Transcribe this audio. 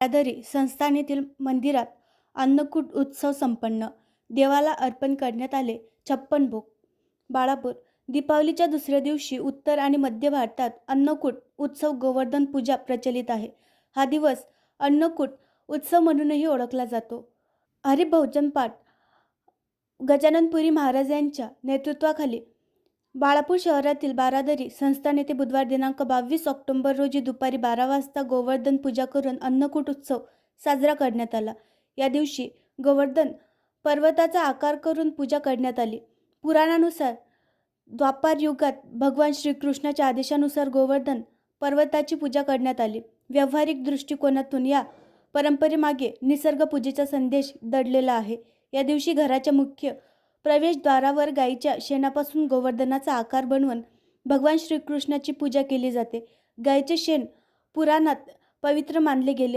यादरी संस्थानेतील मंदिरात अन्नकूट उत्सव संपन्न. देवाला अर्पण करण्यात आले छप्पन भोग. बाळापूर दीपावलीच्या दुसऱ्या दिवशी उत्तर आणि मध्य भारतात अन्नकूट उत्सव गोवर्धन पूजा प्रचलित आहे. हा दिवस अन्नकूट उत्सव म्हणूनही ओळखला जातो. हरिभोजन पाठ गजाननपुरी महाराज यांच्या नेतृत्वाखाली बाळापूर शहरातील बारादरी संस्थान येथे बुधवार दिनांक बावीस ऑक्टोबर रोजी दुपारी बारा वाजता गोवर्धन पूजा करून अन्नकूट उत्सव साजरा करण्यात आला. या दिवशी गोवर्धन पर्वताचा आकार करून पूजा करण्यात आली. पुराणानुसार द्वापार युगात भगवान श्रीकृष्णाच्या आदेशानुसार गोवर्धन पर्वताची पूजा करण्यात आली. व्यावहारिक दृष्टिकोनातून या परंपरेमागे निसर्गपूजेचा संदेश दडलेला आहे. या दिवशी घराच्या मुख्य प्रवेशद्वारावर गाईच्या शेणापासून गोवर्धनाचा आकार बनवून भगवान श्रीकृष्णाची पूजा केली जाते. गाईचे शेण पुराणात पवित्र मानले गेले